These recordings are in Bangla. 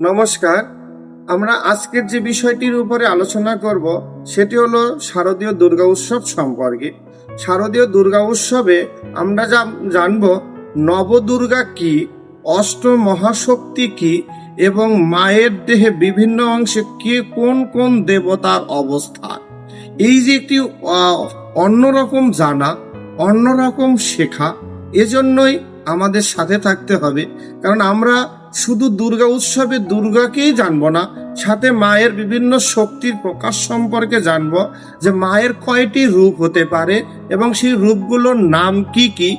নমস্কার। আমরা আজকের যে বিষয়টির উপরে আলোচনা করব, সেটি হলো শারদীয় দুর্গা উৎসব সম্পর্কে। শারদীয় দুর্গা উৎসবে আমরা যা জানব নবদুর্গা কি, অষ্ট মহাশক্তি কি, এবং মায়ের দেহে বিভিন্ন অংশে কে কোন কোন দেবতার অবস্থান। এই যে একটি অন্যরকম জানা, অন্যরকম শেখা, এজন্যই আমাদের সাথে থাকতে হবে। কারণ আমরা শুধু দুর্গা উৎসবে দুর্গাকেই জানব না, সাথে মায়ের বিভিন্ন শক্তির প্রকাশ সম্পর্কে জানব যে মায়ের কয়টি রূপ হতে পারে এবং সেই রূপগুলোর নাম কি কি,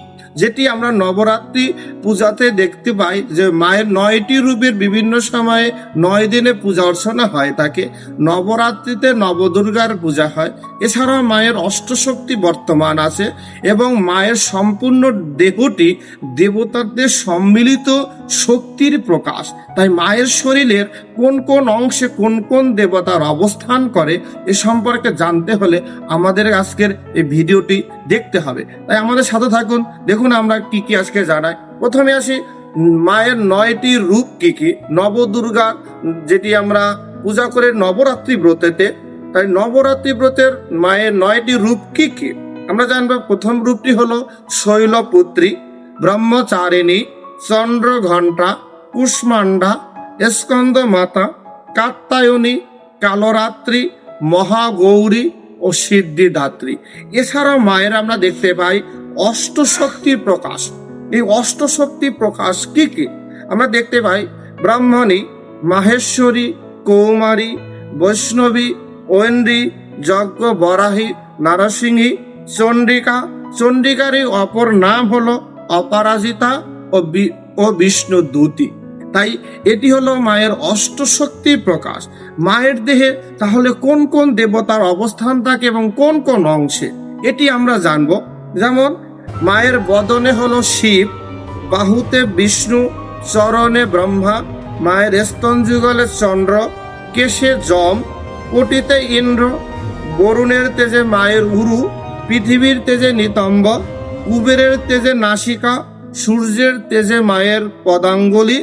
যেটি আমরা নবরাত্রি পূজাতে দেখতে পাই যে মায়ের নয়টি রূপের বিভিন্ন সময়ে নয় দিনে পূজা অর্চনা হয় তাকে। নবরাত্রিতে নবদুর্গার পূজা হয়। এছাড়াও মায়ের অষ্টশক্তি বর্তমান আছে এবং মায়ের সম্পূর্ণ দেহটি দেবতাদের সম্মিলিত শক্তির প্রকাশ। তাই মায়ের শরীরের কোন কোন অংশে কোন কোন দেবতার অবস্থান করে, এ সম্পর্কে জানতে হলে আমাদের আজকের এই ভিডিওটি দেখতে হবে। তাই আমাদের সাথে থাকুন। দেখুন আমরা কি কি আজকে জানাই। প্রথমে আসি, মায়ের নয়টি রূপ কি কি? নবদুর্গা, যেটি আমরা পূজা করে নবরাত্রি ব্রতেতে, তাই নবরাত্রি ব্রতের মায়ের নয়টি রূপ কি কি? আমরা জানব, প্রথম রূপটি হলো শৈলপুত্রী, ব্রহ্মচারিণী চন্দ্রঘণ্টা কুষ্মান্ডা স্কন্দ মাতা কাত্তায়নী, কালরাত্রি, মহাগৌরী ও সিদ্ধিদাত্রী। এছাড়াও মায়ের আমরা দেখতে পাই অষ্টশক্তির প্রকাশ। এই অষ্টশক্তি প্রকাশ কি কি? আমরা দেখতে পাই ব্রাহ্মণী, মাহেশ্বরী, কৌমারী, বৈষ্ণবী, ঐন্দ্রী যজ্ঞ বরাহী নারসিংহী, চণ্ডিকা। চণ্ডিকারই অপর নাম হলো অপরাজিতা ও বিষ্ণু দূতি। তাই এটি হলো মায়ের অষ্টশক্তির প্রকাশ। মায়ের দেহে তাহলে কোন কোন দেবতার অবস্থান থাকে এবং কোন কোন অংশে? এটি আমরা জানব। যেমন, মায়ের বদনে হলো শিব, বাহুতে বিষ্ণু, চরণে ব্রহ্মা, মায়ের স্তন যুগলে চন্দ্র, কেশে যম, কোটিতে ইন্দ্র, বরুণের তেজে মায়ের উরু, পৃথিবীর তেজে নিতম্ব, কুবেরের তেজে নাসিকা সূর্যের তেজে মায়ের পদাঙ্গুলি,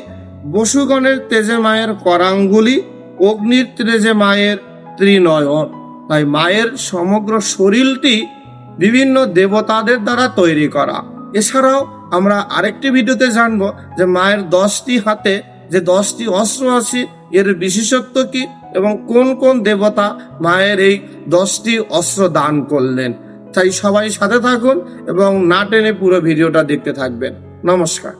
বসুগণের তেজে মায়ের করাঙ্গুলি, অগ্নির তেজে মায়ের ত্রিনয়ন। তাই মায়ের সমগ্র শরীরটি বিভিন্ন দেবতাদের দ্বারা তৈরি করা। এছাড়াও আমরা আরেকটি ভিডিওতে জানব যে মায়ের দশটি হাতে যে দশটি অস্ত্র আছে, এর বিশেষত্ব কি এবং কোন কোন দেবতা মায়ের এই দশটি অস্ত্র দান করলেন। তাই সবাই সাথে থাকুন এবং না টেনে পুরো ভিডিওটা দেখতে থাকবেন। নমস্কার।